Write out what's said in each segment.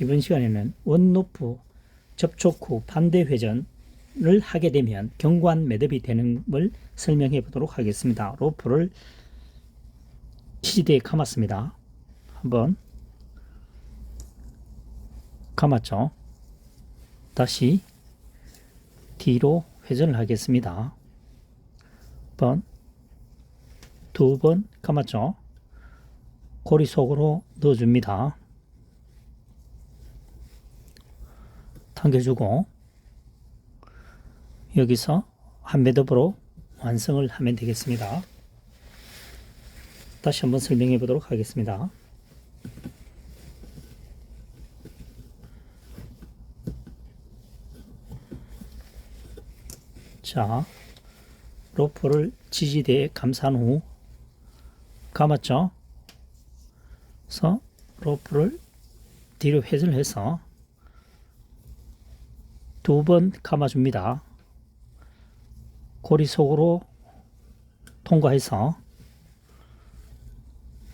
이번 시간에는 원로프 접촉 후 반대 회전을 하게 되면 경관 매듭이 되는 걸 설명해 보도록 하겠습니다. 로프를 치대에 감았습니다. 한번 감았죠. 다시 뒤로 회전을 하겠습니다. 번, 두 번 감았죠. 고리 속으로 넣어줍니다. 당겨주고 여기서 한 매듭으로 완성을 하면 되겠습니다. 다시 한번 설명해 보도록 하겠습니다. 자, 로프를 지지대에 감싼 후 감았죠? 그래서 로프를 뒤로 회전을 해서 두 번 감아줍니다. 고리 속으로 통과해서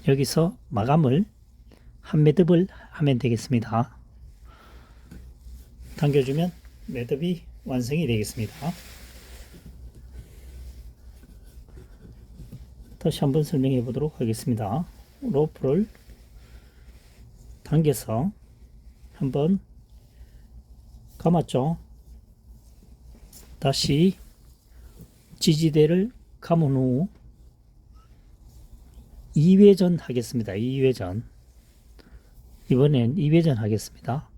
여기서 마감을 한 매듭을 하면 되겠습니다. 당겨주면 매듭이 완성이 되겠습니다. 다시 한번 설명해 보도록 하겠습니다. 로프를 당겨서 한번 감았죠. 다시 지지대를 감은 후 2회전 하겠습니다. 2회전. 이번엔 2회전 하겠습니다.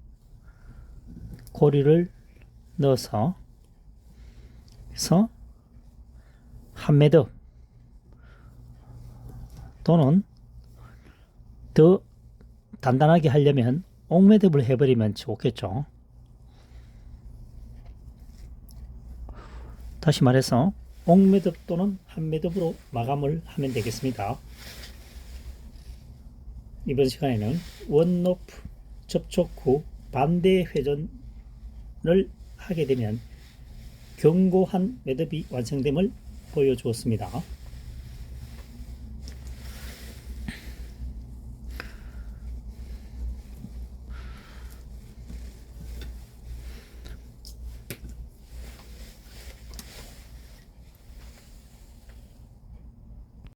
고리를 넣어서 그래서 한 매듭 또는 더 단단하게 하려면 옥매듭을 해버리면 좋겠죠. 다시 말해서 옥매듭 또는 한매듭으로 마감을 하면 되겠습니다. 이번 시간에는 원로프 접촉 후 반대 회전을 하게 되면 견고한 매듭이 완성됨을 보여주었습니다.